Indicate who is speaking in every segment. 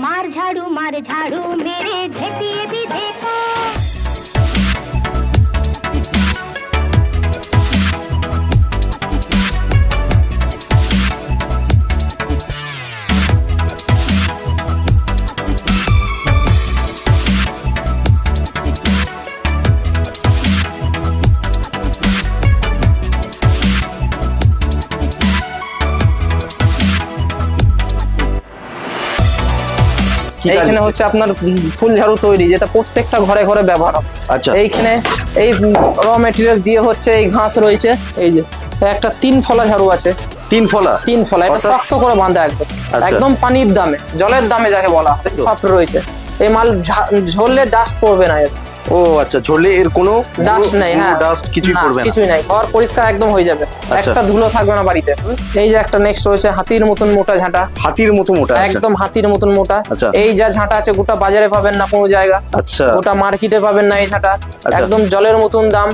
Speaker 1: मार झाड़ू मार झाड़ू मेरे झटिए देखो
Speaker 2: এইখানে
Speaker 3: হচ্ছে?
Speaker 2: আপনার ফুল ঝাড়ু তৈরি যেটা প্রত্যেকটা ঘরে ঘরে ব্যবহার হবে
Speaker 3: আচ্ছা।
Speaker 2: এইখানে এই র মেটেরিয়ালস দিয়ে হচ্ছে এই ঘাস রয়েছে এই যে একটা তিন ফলা ঝাড়ু আছে।
Speaker 3: তিন ফলা?
Speaker 2: তিন ফলা এটা শক্ত করে বাঁধা একদম।
Speaker 3: আচ্ছা।
Speaker 2: একদম পানির দামে জলের দামে যাকে বলা। সফট রয়েছে। এই মাল ঝরলে ডাস্ট পড়বে না এর।
Speaker 3: ও আচ্ছা ঝরলে এর কোনো
Speaker 2: ডাস্ট নেই হ্যাঁ।
Speaker 3: ডাস্ট কিছুই পড়বে না।
Speaker 2: কিছুই নাই। ঘর পরিষ্কার একদম হয়ে যাবে।
Speaker 3: আচ্ছা।
Speaker 2: একটা ধুলো থাকবে না বাড়িতে। এই যে একটা নেক্সট রয়েছে হাতির মতন মোটা ঝাঁটা।
Speaker 3: হাতির মতো মোটা আচ্ছা।
Speaker 2: একদম হাতির মতন মোটা।
Speaker 3: আচ্ছা।
Speaker 2: এই যা ঝাঁটা আছে গোটা বাজারে পাবেন না কোনো জায়গা।
Speaker 3: আচ্ছা।
Speaker 2: গোটা মার্কেটে পাবেন না এই ঝাঁটা। একদম জলের মতন দাম।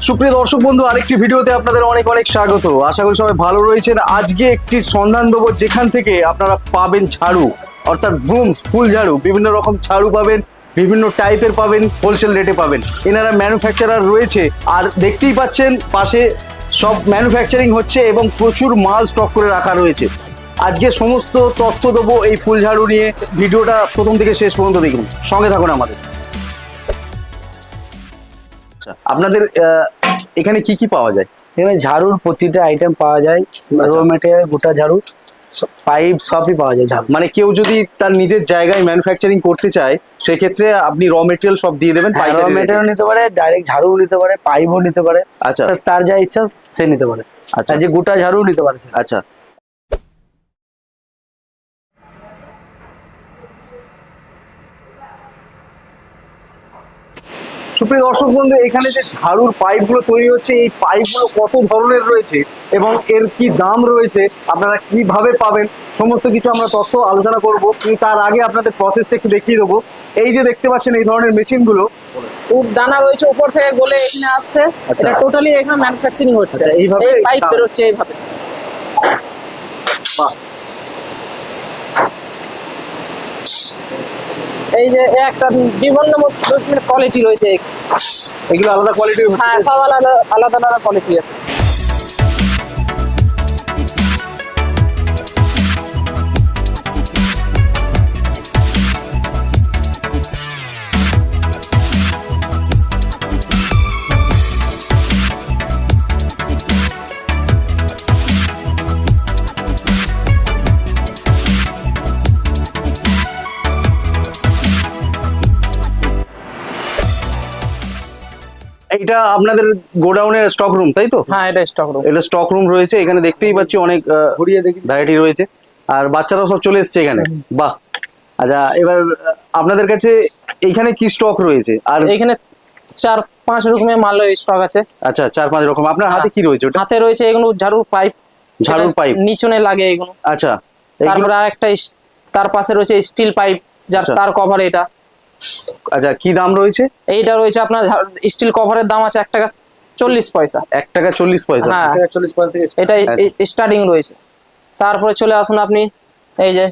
Speaker 3: সুপ্রিয় দর্শক বন্ধু আরেকটি ভিডিওতে আপনাদের অনেক অনেক স্বাগত। আশা করি সবাই ভালো রয়েছেন। আজকে একটি সন্ধান দেবো যেখান থেকে আপনারা পাবেন ঝাড়ু। অর্থাৎ ব্রুমস ফুল ঝাড়ু বিভিন্ন রকম ঝাড়ু পাবেন বিভিন্ন টাইপের পাবেন হোলসেল রেটে পাবেন। এনারা ম্যানুফ্যাকচারার রয়েছে আর দেখতেই পাচ্ছেন পাশে সব ম্যানুফ্যাকচারিং হচ্ছে এবং প্রচুর মাল স্টক করে রাখা রয়েছে। আজকে সমস্ত তথ্য দেবো এই ফুল ঝাড়ু নিয়ে। ভিডিওটা প্রথম থেকে শেষ পর্যন্ত দেখুন। সঙ্গে থাকুন আমাদের। আচ্ছা আপনাদের এখানে কি কি পাওয়া যায়?
Speaker 4: এখানে ঝাড়ুর প্রতিটা আইটেম পাওয়া যায়।
Speaker 3: আচ্ছা।
Speaker 4: রো মেটেরিয়াল গোটা ঝাড়ু। পাইপ সবই পাওয়া যায় ঝাল
Speaker 3: মানে কেউ যদি তার নিজের জায়গায় ম্যানুফ্যাকচারিং করতে চায় সেক্ষেত্রে আপনি র মেটেরিয়াল সব দিয়ে দেবেন
Speaker 4: র
Speaker 3: পাইকারি
Speaker 4: মেটেরিয়াল নিতে পারে ডাইরেক্ট ঝাড়ু নিতে পারে পাইপও নিতে পারে।
Speaker 3: আচ্ছা।
Speaker 4: তার যা ইচ্ছা সে নিতে পারে।
Speaker 3: আচ্ছা।
Speaker 4: যে গোটা ঝাড়ু নিতে পারে
Speaker 3: আচ্ছা। সুপ্রিয় দর্শক বন্ধু এখানে যে ঝাড়ুর পাইপগুলো তৈরি হচ্ছে এই পাইপগুলো কত ধরনের রয়েছে এবং এর কি দাম রয়েছে আপনারা কীভাবে পাবেন সমস্ত কিছু আমরা তথ্য আলোচনা করব। কিন্তু তার আগে আপনাদের প্রসেসটা একটু দেখিয়ে দেবো। এই যে দেখতে পাচ্ছেন এই ধরনের মেশিনগুলো
Speaker 2: উপ দানা রয়েছে উপর থেকে গলে এখানে আসছে।
Speaker 3: আচ্ছা।
Speaker 2: এটা টোটালি এখানে ম্যানুফ্যাকচারিং হচ্ছে।
Speaker 3: আচ্ছা, এইভাবে
Speaker 2: পাইপ বেরোচ্ছে এইভাবে।
Speaker 3: বাহ,
Speaker 2: এই যে একটা বিভিন্ন কোয়ালিটি রয়েছে।
Speaker 3: এগুলো আলাদা কোয়ালিটি
Speaker 2: হ্যাঁ সব আলাদা আলাদা আলাদা কোয়ালিটি আছে।
Speaker 3: এইটা আপনাদের গোডাউনের স্টক রুম তাই তো?
Speaker 2: হ্যাঁ এটা স্টক রুম
Speaker 3: এটা স্টক রুম রয়েছে এখানে দেখতেই পাচ্ছি অনেক ভ্যারাইটি রয়েছে। আর বাচ্চারাও সব চলে এসছে এখানে। বাহ! আচ্ছা এবার আপনাদের কাছে এইখানে কি স্টক রয়েছে? আর
Speaker 2: এখানে চার পাঁচ রকমের মাল স্টক আছে।
Speaker 3: আচ্ছা চার পাঁচ রকম। আপনার হাতে কি রয়েছে ওটা?
Speaker 2: হাতে রয়েছে এগুলো ঝাড়ুর পাইপ।
Speaker 3: ঝাড়ুর পাইপ?
Speaker 2: নিচনে লাগে এগুলো।
Speaker 3: আচ্ছা
Speaker 2: তারপরে আর একটা তার পাশে রয়েছে স্টিল পাইপ যার
Speaker 3: আচ্ছা।
Speaker 2: তার কভার এটা।
Speaker 3: আচ্ছা কি দাম রয়েছে?
Speaker 2: এইটা রয়েছে আপনার স্টিল কভারের দাম আছে এক টাকা চল্লিশ পয়সা।
Speaker 3: এক টাকা চল্লিশ পয়সা?
Speaker 2: হ্যাঁ। এটা
Speaker 3: আচ্ছা।
Speaker 2: স্টার্টিং রয়েছে। তারপরে চলে আসুন আপনি এই যে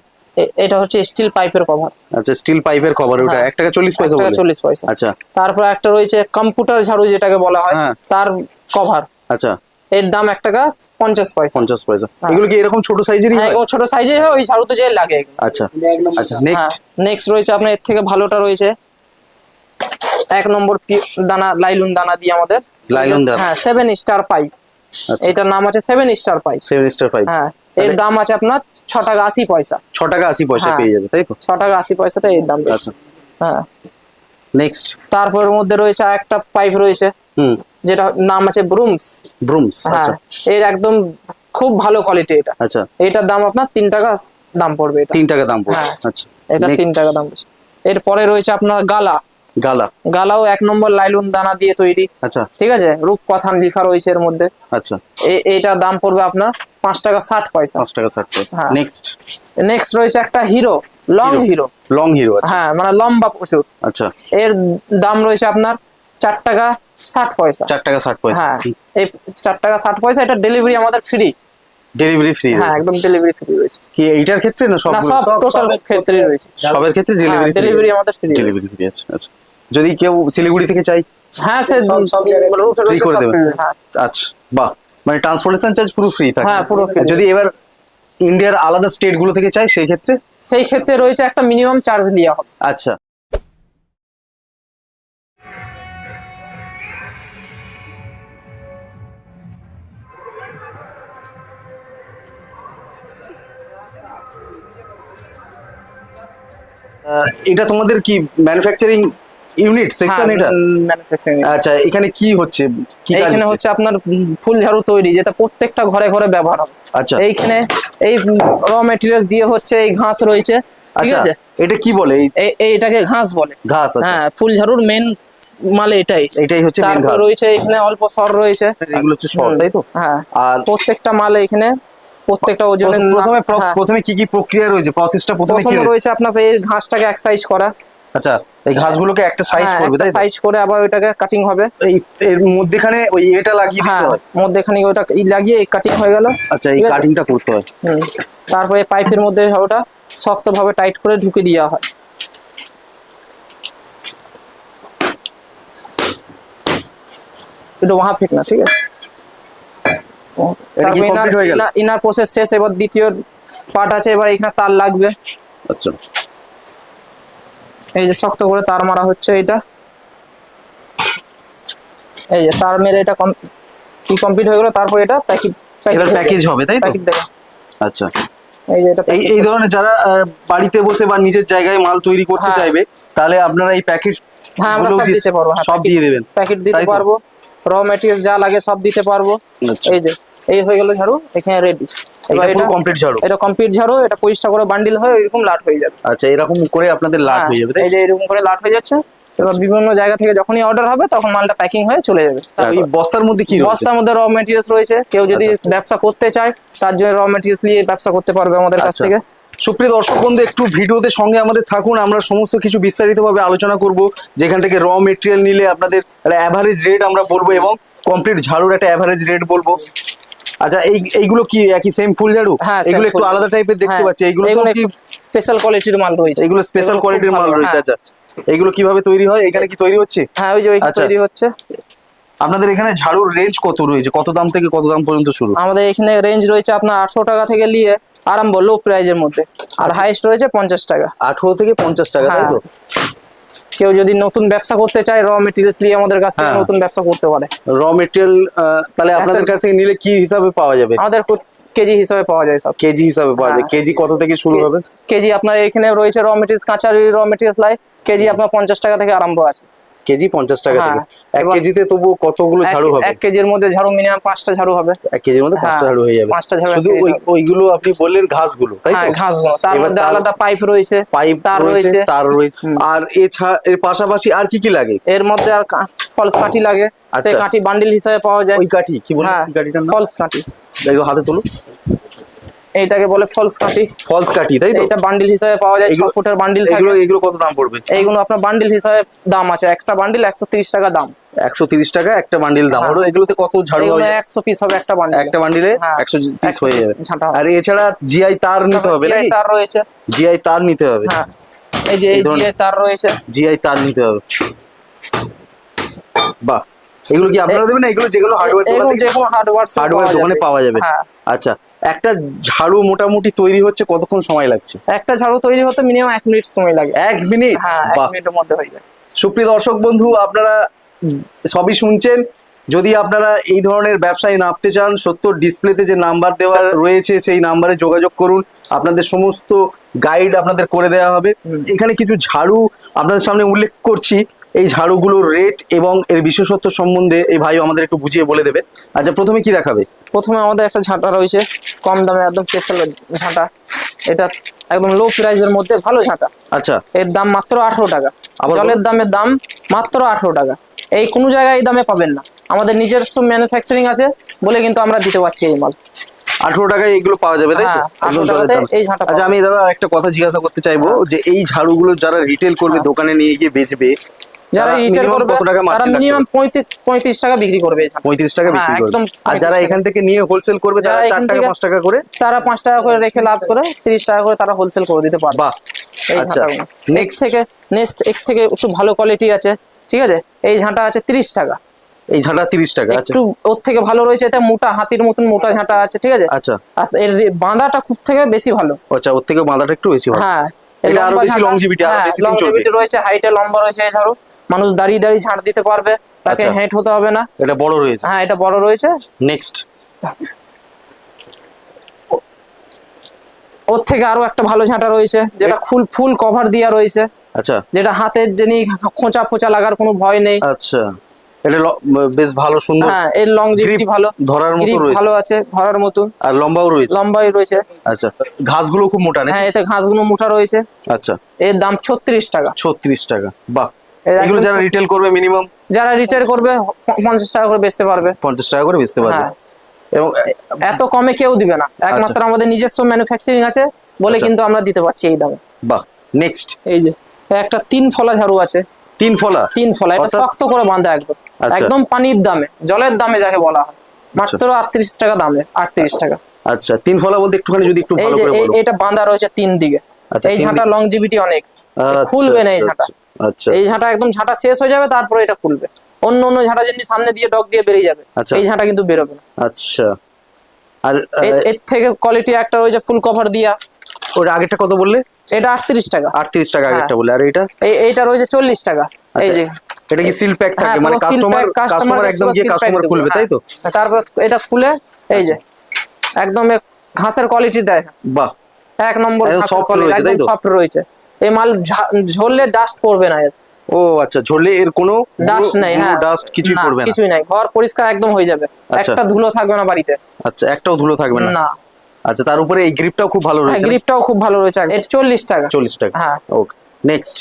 Speaker 2: এটা হচ্ছে স্টিল পাইপের কভার
Speaker 3: আচ্ছা স্টিল পাইপের কভার ওটা
Speaker 2: হ্যাঁ।
Speaker 3: এক টাকা চল্লিশ পয়সা 1
Speaker 2: টাকা
Speaker 3: বলে?
Speaker 2: চল্লিশ পয়সা।
Speaker 3: আচ্ছা।
Speaker 2: তারপর একটা রয়েছে কম্পিউটার ঝাড়ু যেটাকে বলা হয়
Speaker 3: হ্যাঁ।
Speaker 2: তার কভার
Speaker 3: আচ্ছা।
Speaker 2: এর দাম এক টাকা পঞ্চাশ পয়সা।
Speaker 3: পঞ্চাশ পয়সা।
Speaker 2: হ্যাঁ।
Speaker 3: এগুলো কি এরকম ছোট সাইজেরই
Speaker 2: হ্যাঁ ও ছোট সাইজে হয় ওই ঝাড়ু তো যে লাগে।
Speaker 3: আচ্ছা আচ্ছা নেক্সট
Speaker 2: নেক্সট রয়েছে আপনার এর থেকে ভালোটা রয়েছে। এক নম্বর দানা লাইলুন দানা দিয়ে আমাদের।
Speaker 3: লাইলন দানা।
Speaker 2: হ্যাঁ সেভেন স্টার পাইপ
Speaker 3: আচ্ছা।
Speaker 2: এটার নাম আছে seven star pipe
Speaker 3: seven star five
Speaker 2: হ্যাঁ এর দাম আছে আপনার ছ টাকা আশি পয়সা।
Speaker 3: ছ টাকা আশি পয়সা
Speaker 2: হ্যাঁ।
Speaker 3: পেয়ে যাবে তাই তো?
Speaker 2: ছ টাকা আশি পয়সাটা এর দাম।
Speaker 3: আচ্ছা।
Speaker 2: হ্যাঁ।
Speaker 3: নেক্সট
Speaker 2: তারপর মধ্যে রয়েছে আর একটা পাইপ রয়েছে।
Speaker 3: হুম।
Speaker 2: যেটা নাম আছে ব্রুমস।
Speaker 3: ব্রুমস
Speaker 2: হ্যাঁ
Speaker 3: আচ্ছা।
Speaker 2: এর একদম খুব ভালো কোয়ালিটি এটা।
Speaker 3: আচ্ছা।
Speaker 2: এটার দাম আপনার তিন টাকা দাম পড়বে এটা।
Speaker 3: তিন টাকা দাম পড়ছে
Speaker 2: হ্যাঁ।
Speaker 3: আচ্ছা।
Speaker 2: এটা তিন টাকা দাম পড়ছে। এরপরে রয়েছে আপনার গালা।
Speaker 3: গালা।
Speaker 2: গালাও এক নম্বর লাইলুন দানা দিয়ে তৈরি।
Speaker 3: আচ্ছা।
Speaker 2: ঠিক আছে? রূপকথান লেখা রয়েছে এর মধ্যে।
Speaker 3: আচ্ছা।
Speaker 2: এ- এইটার দাম পড়বে আপনার পাঁচ টাকা ষাট পয়সা।
Speaker 3: পাঁচ টাকা ষাট পয়সা।
Speaker 2: হ্যাঁ।
Speaker 3: নেক্সট
Speaker 2: নেক্সট রয়েছে একটা hero long hero
Speaker 3: long hero
Speaker 2: হ্যাঁ মানে লম্বা প্রচুর
Speaker 3: আচ্ছা।
Speaker 2: এর দাম রয়েছে আপনার চার টাকা ষাট পয়সা।
Speaker 3: চার টাকা ষাট পয়সা।
Speaker 2: হ্যাঁ এই চার টাকা ষাট পয়সা এটা ডেলিভারি আমাদের ফ্রি
Speaker 3: ডেলিভারি ফ্রি
Speaker 2: হ্যাঁ একদম ডেলিভারি ফ্রি রয়েছে।
Speaker 3: কি এইটার ক্ষেত্রে না সব
Speaker 2: সব টোটাল ক্ষেত্রেই রয়েছে।
Speaker 3: সবের ক্ষেত্রে ডেলিভারি
Speaker 2: ডেলিভারি আমাদের ফ্রি
Speaker 3: ডেলিভারি ফ্রি আছে আচ্ছা। যদি কেউ শিলিগুড়ি থেকে চাই?
Speaker 2: হ্যাঁ সে
Speaker 4: সব-
Speaker 2: route
Speaker 3: free করে দেবে।
Speaker 2: হ্যাঁ।
Speaker 3: আচ্ছা বাহ। মানে ট্রান্সপোর্টেশন চার্জ পুরো ফ্রি থাকে।
Speaker 2: হ্যাঁ, পুরো free।
Speaker 3: যদি এবার ইন্ডিয়ার আলাদা স্টেটগুলো থেকে চাই সেই ক্ষেত্রে?
Speaker 2: সেই ক্ষেত্রে রয়েছে একটা মিনিমাম চার্জ নেওয়া হবে।
Speaker 3: আচ্ছা। এটা তোমাদের কি ম্যানুফ্যাকচারিং ইউনিট সেকশন এটা? আচ্ছা এখানে কি হচ্ছে? কি কাজ
Speaker 2: হ্যাঁ,
Speaker 3: হচ্ছে?
Speaker 2: আপনার ফুল ঝাড়ু তৈরি যেটা প্রত্যেকটা ঘরে ঘরে ব্যবহার হবে।
Speaker 3: আচ্ছা।
Speaker 2: এইখানে এই র মেটেরিয়ালস দিয়ে হচ্ছে এই ঘাস রয়েছে ঠিক
Speaker 3: আচ্ছা
Speaker 2: আছে?
Speaker 3: এটা কি বলে? এই
Speaker 2: এটাকে ঘাস বলে।
Speaker 3: ঘাস আচ্ছা।
Speaker 2: হ্যাঁ ফুল ঝাড়ুর মেন মালে এটাই।
Speaker 3: এটাই হচ্ছে মেন ঘাস।
Speaker 2: রয়েছে এখানে অল্প সর রয়েছে।
Speaker 3: এগুলো হচ্ছে শর্ট তাই তো?
Speaker 2: হ্যাঁ।
Speaker 3: আর
Speaker 2: প্রত্যেকটা মালে এখানে প্রত্যেকটা ওজনের
Speaker 3: প্রথমে
Speaker 2: হ্যাঁ।
Speaker 3: প্রথমে কি কি প্রক্রিয়া রয়েছে? প্রসেসটা প্রথমে কি রয়েছে?
Speaker 2: আপনার এই ঘাসটাকে এক সাইজ করা।
Speaker 3: আচ্ছা এই ঘাসগুলোকে একটা সাইজ করবে তাই
Speaker 2: সাইজ করে আবার ওইটাকে কাটিং হবে।
Speaker 3: এই এর মধ্যেখানে ওই এটা লাগিয়ে
Speaker 2: হ্যাঁ
Speaker 3: দিতে হয়
Speaker 2: মধ্যেখানে ওটা ই লাগিয়ে কাটিং হয়ে গেল।
Speaker 3: আচ্ছা এই কাটিংটা করতে হয়।
Speaker 2: তারপরে পাইপের মধ্যে ওটা শক্তভাবে টাইট করে ঢুকে দেওয়া হয়। একটু ফেক না ঠিক আছে?
Speaker 3: এটা কি হয়ে গেল?
Speaker 2: ইনার প্রসেস শেষ এবার দ্বিতীয় পার্ট আছে এবার এখানে তার লাগবে।
Speaker 3: আচ্ছা।
Speaker 2: এই যে শক্ত করে তার মারা হচ্ছে এটা। এই যে তার মেরে এটা কি কমপ্লিট হয়ে গেল তারপর এটা প্যাকেট
Speaker 3: এবার প্যাকেজ হবে তাই তো?
Speaker 2: প্যাকেট দেবে।
Speaker 3: আচ্ছা।
Speaker 2: এই যে এটা
Speaker 3: এই এই ধরনের যারা বাড়িতে বসে বা নিজের জায়গায় মাল তৈরি করতে
Speaker 2: হ্যাঁ।
Speaker 3: চাইবে তাহলে আপনারা এই প্যাকেট
Speaker 2: হ্যাঁ আমরা সব দিতে পারব হ্যাঁ,
Speaker 3: সব দিয়ে দেবেন।
Speaker 2: প্যাকেট দিতে পারব। র মেটেরিয়াল যা লাগে সব দিতে পারব।
Speaker 3: আচ্ছা।
Speaker 2: এই যে এই হয়ে গেল ঝাড়ু এখানে রেডি
Speaker 3: এটা কমপ্লিট ঝাড়ু?
Speaker 2: এটা কমপ্লিট ঝাড়ু এটা পরিষ্কার করে বান্ডিল হয়ে এরকম লাট হয়ে যাবে।
Speaker 3: আচ্ছা এরকম করে আপনাদের লাট
Speaker 2: হ্যাঁ,
Speaker 3: হয়ে যাবে
Speaker 2: এই যে এরকম করে লাট হয়ে যাচ্ছে। এবার বিভিন্ন জায়গা থেকে যখনই অর্ডার হবে তখন মালটা প্যাকিং হয়ে চলে যাবে?
Speaker 3: বস্তার মধ্যে কি
Speaker 2: বস্তার মধ্যে র মেটেরিয়ালস রয়েছে। কেউ যদি
Speaker 3: আচ্ছা।
Speaker 2: ব্যবসা করতে চায় তার জন্য র মেটেরিয়ালস নিয়ে ব্যবসা করতে পারবে আমাদের কাছ
Speaker 3: আচ্ছা।
Speaker 2: থেকে।
Speaker 3: সুপ্রিয় দর্শক বন্ধু একটু ভিডিওতে সঙ্গে আমাদের থাকুন। আমরা সমস্ত কিছু বিস্তারিতভাবে আলোচনা করব। যেখান থেকে র মেটেরিয়াল নিলে আপনাদের একটা অ্যাভারেজ রেট আমরা বলব এবং কমপ্লিট ঝাড়ুর একটা অ্যাভারেজ রেট বলব। আচ্ছা এই এইগুলো কি একই সেম ফুল ঝাড়ু?
Speaker 2: হ্যাঁ
Speaker 3: এগুলো একটু আলাদা টাইপের দেখতে পাচ্ছি। এইগুলো তো কি
Speaker 2: স্পেশাল কোয়ালিটির মাল রয়েছে।
Speaker 3: এগুলো স্পেশাল কোয়ালিটির মাল রয়েছে
Speaker 2: হ্যাঁ।
Speaker 3: আচ্ছা। এইগুলো কীভাবে তৈরি হয়? এখানে কি তৈরি হচ্ছে?
Speaker 2: হ্যাঁ ওই যে
Speaker 3: আচ্ছা।
Speaker 2: তৈরি হচ্ছে।
Speaker 3: আপনাদের এখানে ঝাড়ুর রেঞ্জ কত রয়েছে? কত দাম থেকে কত দাম পর্যন্ত শুরু?
Speaker 2: আমাদের এখানে রেঞ্জ রয়েছে আপনার আটশো টাকা থেকে নিয়ে আরম্ভ লো প্রাইজের মধ্যে। আর হাইস্ট রয়েছে পঞ্চাশ টাকা।
Speaker 3: আঠারো থেকে পঞ্চাশ টাকা তাই তো?
Speaker 2: কেউ যদি নতুন ব্যবসা করতে চায় র মেটেরিয়ালস নিয়ে আমাদের কাছ থেকে
Speaker 3: হ্যাঁ।
Speaker 2: নতুন ব্যবসা করতে পারে।
Speaker 3: র মেটেরিয়াল তাহলে আপনাদের কাছ থেকে নিলে কি হিসাবে পাওয়া যাবে?
Speaker 2: আমাদের কেজি হিসাবে পাওয়া যায় সব।
Speaker 3: কেজি হিসাবে পাওয়া যাবে।
Speaker 2: হ্যাঁ।
Speaker 3: কেজি কত থেকে শুরু হবে?
Speaker 2: কেজি আপনার এখানে রয়েছে র মেটেরিয়ালস কাঁচা র মেটেরিয়ালস লাই। কেজি আপনার পঞ্চাশ টাকা থেকে আরম্ভ আছে।
Speaker 3: কেজি পঞ্চাশ টাকা
Speaker 2: হ্যাঁ,
Speaker 3: থেকে। এক কেজিতে তবু কতগুলো ঝাড়ু হবে?
Speaker 2: এক কেজির মধ্যে ঝাড়ু মিনিমাম পাঁচটা ঝাড়ু হবে।
Speaker 3: এক কেজির মধ্যে পাঁচটা
Speaker 2: হ্যাঁ,
Speaker 3: ঝাড়ু হয়ে যাবে।
Speaker 2: পাঁচটা ঝাড়ু
Speaker 3: শুধু ওই ওইগুলো আপনি বললেন ঘাসগুলো তাই
Speaker 2: হ্যাঁ
Speaker 3: তো?
Speaker 2: ঘাসগুলো। তার মধ্যে আলাদা পাইপ রয়েছে
Speaker 3: পাইপ
Speaker 2: তার
Speaker 3: রয়েছে তার রয়েছে। আর এছাড়া এর পাশাপাশি আর কি কি লাগে?
Speaker 2: এর মধ্যে আর ফলস কাঠি লাগে।
Speaker 3: আচ্ছা।
Speaker 2: সেই কাঠি বান্ডিল হিসাবে পাওয়া যায়।
Speaker 3: ওই কাঠি কি
Speaker 2: হ্যাঁ
Speaker 3: কাঠিটার নাম?
Speaker 2: ফলস কাঠি।
Speaker 3: দেখো হাতে তুলো।
Speaker 2: এইটাকে বলে ফলস কাঠি।
Speaker 3: ফলস কাঠি তাই তো?
Speaker 2: এটা বান্ডিল হিসাবে পাওয়া যায় ছ
Speaker 3: এগুলো-
Speaker 2: ফুটের বান্ডিল থাকে।
Speaker 3: এগুলো এগুলো কত দাম পড়বে?
Speaker 2: এইগুলো আপনার বান্ডিল হিসাবে দাম আছে। একটা বান্ডিল একশো তিরিশ টাকা দাম।
Speaker 3: একশো তিরিশ টাকা একটা বান্ডিল দাম।
Speaker 2: হ্যাঁ।
Speaker 3: ওটা এগুলোতে কত ঝাড়ু হয়?
Speaker 2: একশো পিস হবে একটা বান্ডিল
Speaker 3: একটা বান্ডিলে
Speaker 2: হ্যাঁ,
Speaker 3: একশো পিস হয়ে যাবে। আর এছাড়া জিআই তার নিতে হবে নাকি?
Speaker 2: তার রয়েছে।
Speaker 3: জিআই তার নিতে হবে।
Speaker 2: হ্যাঁ। এই যে এই
Speaker 3: এই
Speaker 2: তার রয়েছে।
Speaker 3: জিআই তার নিতে হবে। বাহ। এগুলো কি আপনারা দেবেন না? এগুলো যেগুলো হার্ডওয়্যার
Speaker 2: এগুলো যে কোনো হার্ডওয়্যার
Speaker 3: হার্ডওয়্যার দোকানে পাওয়া যাবে।
Speaker 2: হ্যাঁ।
Speaker 3: আচ্ছা। একটা ঝাড়ু মোটামুটি তৈরি হচ্ছে কতক্ষণ সময় লাগছে?
Speaker 2: একটা ঝাড়ু তৈরি হতে মিনিমাম এক মিনিট সময় লাগে।
Speaker 3: এক মিনিট
Speaker 2: হ্যাঁ এক মিনিটের মধ্যে হয়ে যায়।
Speaker 3: সুপ্রিয় দর্শক বন্ধু আপনারা সবই শুনছেন। যদি আপনারা এই ধরনের ব্যবসায় নামতে চান সত্য ডিসপ্লেতে যে নাম্বার দেওয়া রয়েছে সেই নাম্বারে যোগাযোগ করুন। আপনাদের সমস্ত গাইড আপনাদের করে দেওয়া হবে। এখানে কিছু ঝাড়ু আপনাদের সামনে উল্লেখ করছি। এই ঝাড়ুগুলোর রেট এবং এর বিশেষত্ব সম্বন্ধে এই ভাই আমাদের একটু বুঝিয়ে বলে দেবে। আচ্ছা প্রথমে কি দেখাবে?
Speaker 2: প্রথমে আমাদের একটা ঝাঁটা রয়েছে কম দামে একদম স্পেশাল ঝাঁটা। এটা একদম লো প্রাইজের মধ্যে ভালো ঝাঁটা।
Speaker 3: আচ্ছা।
Speaker 2: এর দাম মাত্র আঠারো টাকা। জলের দামের দাম মাত্র আঠারো টাকা। এই কোনো জায়গায় এই দামে পাবেন না। আমাদের নিজস্ব ম্যানুফ্যাকচারিং আছে বলে কিন্তু আমরা দিতে পারছি এই মাল।
Speaker 3: আঠারো টাকায় এগুলো পাওয়া যাবে তাই
Speaker 2: হ্যাঁ,
Speaker 3: একদম
Speaker 2: 18
Speaker 3: জলের
Speaker 2: টাকাতে
Speaker 3: দাম।
Speaker 2: এই ঝাঁটা
Speaker 3: আচ্ছা আমি দাদা একটা কথা জিজ্ঞাসা করতে চাইব যে এই ঝাড়ুগুলো যারা রিটেল করবে
Speaker 2: হ্যাঁ।
Speaker 3: দোকানে নিয়ে গিয়ে বেচবে
Speaker 2: যারা রিটেল করবে তারা মিনিমাম পঁয়ত্রিশ পঁয়ত্রিশ টাকা বিক্রি করবে।
Speaker 3: পঁয়ত্রিশ টাকা বিক্রি
Speaker 2: হ্যাঁ,
Speaker 3: করবে।
Speaker 2: একদম
Speaker 3: আর যারা এখান থেকে নিয়ে হোলসেল করবে
Speaker 2: যারা এখান
Speaker 3: টাকা
Speaker 2: থেকে-
Speaker 3: পাঁচ টাকা করে
Speaker 2: তারা পাঁচ টাকা করে রেখে লাভ করে তিরিশ টাকা করে তারা হোলসেল করে দিতে পারবে।
Speaker 3: বাহ আচ্ছা নেক্সট
Speaker 2: থেকে নেক্সট এর থেকে একটু ভালো কোয়ালিটি আছে ঠিক আছে? এই ঝাঁটা আছে তিরিশ টাকা।
Speaker 3: এই ঝাঁটা তিরিশ টাকা আচ্ছা।
Speaker 2: একটু ওর থেকে ভালো রয়েছে এতে মোটা হাতির মতন মোটা ঝাঁটা আছে ঠিক আছে?
Speaker 3: আচ্ছা।
Speaker 2: আর এর বাঁধাটা খুব থেকে বেশি ভালো।
Speaker 3: আচ্ছা ওর থেকে বাঁধাটা একটু বেশি ভালো।
Speaker 2: হ্যাঁ
Speaker 3: এটা আরও বেশি longevity, আরও বেশি দিন চলবে।
Speaker 2: লংজিভিটি রয়েছে হাইটে লম্বা রয়েছে মানুষ দাঁড়িয়ে দাঁড়িয়ে ঝাড় দিতে পারবে তাকে
Speaker 3: আচ্ছা।
Speaker 2: হতে হবে না।
Speaker 3: এটা বড় রয়েছে।
Speaker 2: হ্যাঁ এটা বড় রয়েছে।
Speaker 3: নেক্সট
Speaker 2: ওর থেকে আরও একটা ভালো ঝাঁটা রয়েছে যেটা ফুল ফুল কভার দেওয়া রয়েছে।
Speaker 3: আচ্ছা।
Speaker 2: যেটা হাতের যিনি খোঁচা ফোঁচা লাগার কোনো ভয় নেই।
Speaker 3: আচ্ছা। এটা বেশ ভালো সুন্দর
Speaker 2: হ্যাঁ এর লংজিভিটি ভালো
Speaker 3: ধরার মতো রয়েছে।
Speaker 2: ভালো আছে ধরার মতন
Speaker 3: আর লম্বাও রয়েছে?
Speaker 2: লম্বাই রয়েছে।
Speaker 3: আচ্ছা ঘাসগুলো খুব মোটা
Speaker 2: হ্যাঁ এতে ঘাসগুলো মোটা রয়েছে।
Speaker 3: আচ্ছা।
Speaker 2: এর দাম ছত্রিশ টাকা।
Speaker 3: ছত্রিশ টাকা বাহ। এগুলো যারা রিটেল করবে মিনিমাম
Speaker 2: যারা রিটায়ার করবে প- পঞ্চাশ টাকা করে বেচতে পারবে।
Speaker 3: পঞ্চাশ টাকা করে বেচতে পারবে।
Speaker 2: হ্যাঁ।
Speaker 3: এবং
Speaker 2: এত কমে কেউ দিবে না। একমাত্র আমাদের নিজস্ব ম্যানুফ্যাকচারিং আছে বলে
Speaker 3: আচ্ছা।
Speaker 2: কিন্তু আমরা দিতে পারছি এই দামে।
Speaker 3: বাহ নেক্সট
Speaker 2: এই যে একটা তিন ফলা ঝাড়ু আছে।
Speaker 3: তিন ফলা?
Speaker 2: তিন ফলা এটা শক্ত করে বাঁধা একদম।
Speaker 3: আচ্ছা।
Speaker 2: একদম পানির দামে জলের দামে যাকে বলা হয়। মাত্র আটত্রিশ টাকা দামে আটত্রিশ টাকা।
Speaker 3: আচ্ছা তিন ফলা বলতে একটুখানি যদি একটু ভালো করে বলো।
Speaker 2: এটা বাঁধা রয়েছে তিন দিকে।
Speaker 3: আচ্ছা,
Speaker 2: এই ঝাঁটা। লংজিভিটি অনেক।
Speaker 3: আচ্ছা,
Speaker 2: খুলবে না এই ঝাঁটা।
Speaker 3: আচ্ছা, আচ্ছা
Speaker 2: এই ঝাঁটা একদম ঝাঁটা শেষ হয়ে যাবে তারপরে এটা খুলবে। অন্য অন্য ঝাঁটা যেমনি সামনে দিয়ে ডগ দিয়ে বেরিয়ে যাবে
Speaker 3: আচ্ছা।
Speaker 2: এই ঝাঁটা কিন্তু বেরোবে না।
Speaker 3: আচ্ছা। আর
Speaker 2: এর- থেকে কোয়ালিটি একটা রয়েছে ফুল কভার দিয়া।
Speaker 3: ওর আগেরটা কত বললে?
Speaker 2: এটা আটত্রিশ টাকা।
Speaker 3: আটত্রিশ টাকা
Speaker 2: হ্যাঁ।
Speaker 3: আগেরটা বললে। আর এটা
Speaker 2: এই এইটা রয়েছে চল্লিশ টাকা। এই যে
Speaker 3: এটা কি সিল প্যাক
Speaker 2: হ্যাঁ,
Speaker 3: থাকে মানে কাস্টমার কাস্টমার একদম গিয়ে কাস্টমার খুলবে তাই তো?
Speaker 2: হ্যাঁ। তারপর এটা খুলে এই যে একদম ঘাসের কোয়ালিটি দেয়।
Speaker 3: বাহ।
Speaker 2: এক নম্বর ঘাসের কোয়ালিটি একদম সফট রয়েছে। এই মাল ঝরলে ডাস্ট পড়বে না এর।
Speaker 3: ও আচ্ছা ঝরলে এর কোনো
Speaker 2: ডাস্ট নাই হ্যাঁ।
Speaker 3: ডাস্ট কিছুই পড়বে না?
Speaker 2: কিছুই নাই। ঘর পরিষ্কার একদম হয়ে যাবে।
Speaker 3: আচ্ছা।
Speaker 2: একটা ধুলো থাকবে না বাড়িতে।
Speaker 3: আচ্ছা একটাও ধুলো থাকবে না?
Speaker 2: না।
Speaker 3: আচ্ছা তার উপরে এই গ্রিপটাও খুব ভালো
Speaker 2: হ্যাঁ
Speaker 3: রয়েছে
Speaker 2: গ্রিপটাও খুব ভালো রয়েছে। এটা চল্লিশ টাকা।
Speaker 3: চল্লিশ টাকা।
Speaker 2: হ্যাঁ।
Speaker 3: ওকে নেক্সট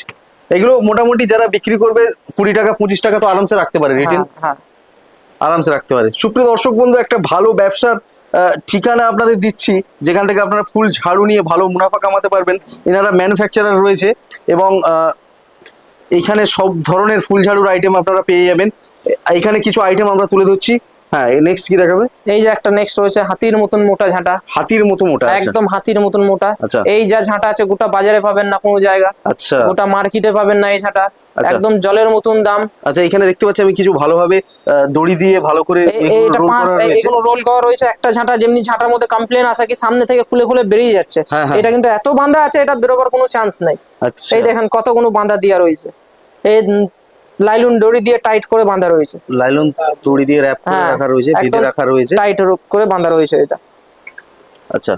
Speaker 3: এগুলো মোটামুটি যারা বিক্রি করবে কুড়ি টাকা পঁচিশ টাকা তো আরামসে রাখতে পারে রিটেল
Speaker 2: হ্যাঁ, হ্যাঁ।
Speaker 3: আরামসে রাখতে পারে। সুপ্রিয় দর্শক বন্ধু একটা ভালো ব্যবসার ঠিকানা আপনাদের দিচ্ছি। যেখান থেকে আপনারা ফুল ঝাড়ু নিয়ে ভালো মুনাফা কামাতে পারবেন। এনারা ম্যানুফ্যাকচারার রয়েছে এবং আহ, এইখানে সব ধরনের ফুল ঝাড়ুর আইটেম আপনারা পেয়ে যাবেন। এখানে কিছু আইটেম আমরা তুলে ধরছি। হ্যাঁ নেক্সট কি দেখাবে?
Speaker 2: এই যে একটা নেক্সট রয়েছে হাতির মতন মোটা ঝাঁটা।
Speaker 3: হাতির মতো মোটা আচ্ছা।
Speaker 2: একদম হাতির মতন মোটা।
Speaker 3: আচ্ছা।
Speaker 2: এই যা ঝাঁটা আছে গোটা বাজারে পাবেন না কোনো জায়গা।
Speaker 3: আচ্ছা।
Speaker 2: গোটা মার্কেটে পাবেন না এই ঝাঁটা। একদম জলের মতন দাম।
Speaker 3: আচ্ছা এখানে দেখতে পাচ্ছি আমি কিছু ভালোভাবে দড়ি দিয়ে ভালো করে এগুলো
Speaker 2: রোল করা রয়েছে। একটা ঝাঁটা যেমনি ঝাঁটার মধ্যে কমপ্লেন আসে কি সামনে থেকে খুলে খুলে বেরিয়ে যাচ্ছে।
Speaker 3: হ্যাঁ, হ্যাঁ।
Speaker 2: এটা কিন্তু এত বাঁধা আছে এটা বেরোবার কোনো চান্স নাই। এই দেখেন কতগুলো বাঁধা দেওয়া রয়েছে। এই লাইলুন দড়ি দিয়ে টাইট করে বাঁধা রয়েছে।
Speaker 3: লাইলন দড়ি দিয়ে র্যাপ করে
Speaker 2: হ্যাঁ
Speaker 3: রাখা রয়েছে বেঁধে রাখা রয়েছে।
Speaker 2: টাইট করে বাঁধা রয়েছে এটা।
Speaker 3: আচ্ছা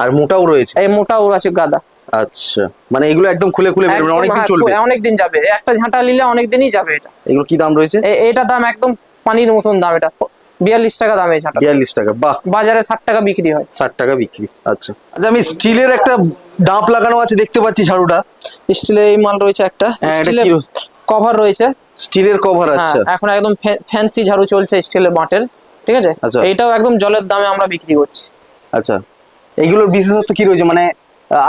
Speaker 3: আর মোটাও রয়েছে?
Speaker 2: এই মোটা ওর আছে গাদা।
Speaker 3: আচ্ছা মানে এগুলো একদম খুলে খুলে বেরোবে
Speaker 2: একদম
Speaker 3: অনেকদিন
Speaker 2: হ্যাঁ,
Speaker 3: চলবে।
Speaker 2: অনেকদিন যাবে। একটা ঝাঁটা নিলে অনেক দিনই যাবে এটা।
Speaker 3: এগুলো কি দাম রয়েছে?
Speaker 2: এটা দাম একদম পানির মতন দাম এটা। বিয়াল্লিশ টাকা দামে ঝাঁটা
Speaker 3: বিয়াল্লিশ টাকা বাহ।
Speaker 2: বাজারে ষাট টাকা বিক্রি হয়।
Speaker 3: ষাট টাকা বিক্রি আচ্ছা। আচ্ছা আমি স্টিলের একটা ডাব লাগানো আছে দেখতে পাচ্ছি ঝাড়ুটা।
Speaker 2: স্টিলের এই মাল রয়েছে একটা।
Speaker 3: হ্যাঁ,
Speaker 2: স্টিলের কভার রয়েছে।
Speaker 3: স্টিলের কভার
Speaker 2: হ্যাঁ
Speaker 3: আচ্ছা।
Speaker 2: এখন একদম ফ্যান্সি ঝাড়ু চলছে স্টিলের বাটের ঠিক আছে?
Speaker 3: আচ্ছা।
Speaker 2: এইটাও একদম জলের দামে আমরা বিক্রি করছি।
Speaker 3: আচ্ছা। এইগুলোর বিশেষত্ব কি রয়েছে? মানে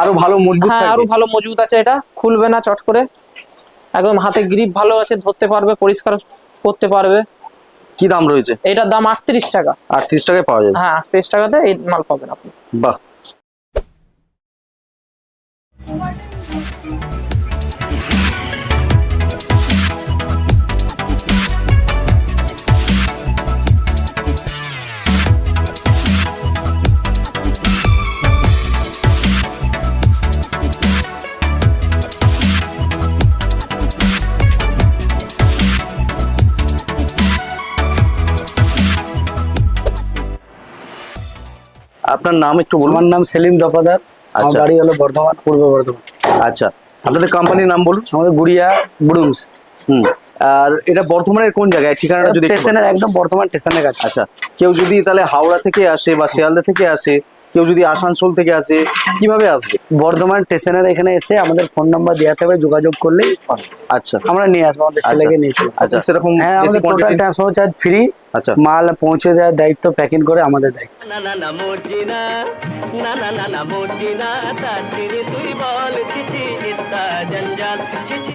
Speaker 3: আরও ভালো মজবুত
Speaker 2: হ্যাঁ
Speaker 3: আরও
Speaker 2: ভালো মজবুত আছে এটা। খুলবে না চট করে। একদম হাতে গ্রিপ ভালো আছে ধরতে পারবে পরিষ্কার করতে পারবে।
Speaker 3: কি দাম রয়েছে?
Speaker 2: এটার দাম আটত্রিশ টাকা।
Speaker 3: আটত্রিশ টাকায় পাওয়া যাবে।
Speaker 2: হ্যাঁ আটত্রিশ টাকাতে এই মাল পাবেন আপনি।
Speaker 3: বাহ। আপনার নাম একটু বলুন।
Speaker 4: আমার নাম সেলিম দফাদার। আমার
Speaker 3: আচ্ছা।
Speaker 4: বাড়ি হলো বর্ধমান পূর্ব বর্ধমান।
Speaker 3: আচ্ছা। আপনাদের কোম্পানির নাম বলুন।
Speaker 4: আমাদের গুড়িয়া বুড়ুমস
Speaker 3: হুম। আর এটা বর্ধমানের কোন জায়গায়? ঠিকানাটা যদি
Speaker 4: স্টেশনের একদম বর্ধমান স্টেশনের কাছে।
Speaker 3: আচ্ছা। কেউ যদি তাহলে হাওড়া থেকে আসে বা শিয়ালদা থেকে আসে কেউ যদি আসানসোল থেকে আসে কীভাবে আসবে?
Speaker 4: বর্ধমান স্টেশনের এখানে এসে আমাদের ফোন নাম্বার দেওয়া থাকবে যোগাযোগ করলেই পাবে
Speaker 3: আচ্ছা।
Speaker 4: আমরা নিয়ে আসব আমাদের
Speaker 3: আচ্ছা।
Speaker 4: ছেলেকে নিয়ে চলে।
Speaker 3: আচ্ছা সেরকম
Speaker 4: হ্যাঁ আমাদের টোটাল ট্রান্সপোর্ট চার্জ ফ্রি
Speaker 3: আচ্ছা।
Speaker 4: মাল পৌঁছে দেওয়ার দায়িত্ব প্যাকিং করে আমাদের দায়িত্ব।
Speaker 5: না না না মর্জিনা। না না না না মর্জিনা। তার তুই বল চিচি ইত্তা জঞ্জাল চিচি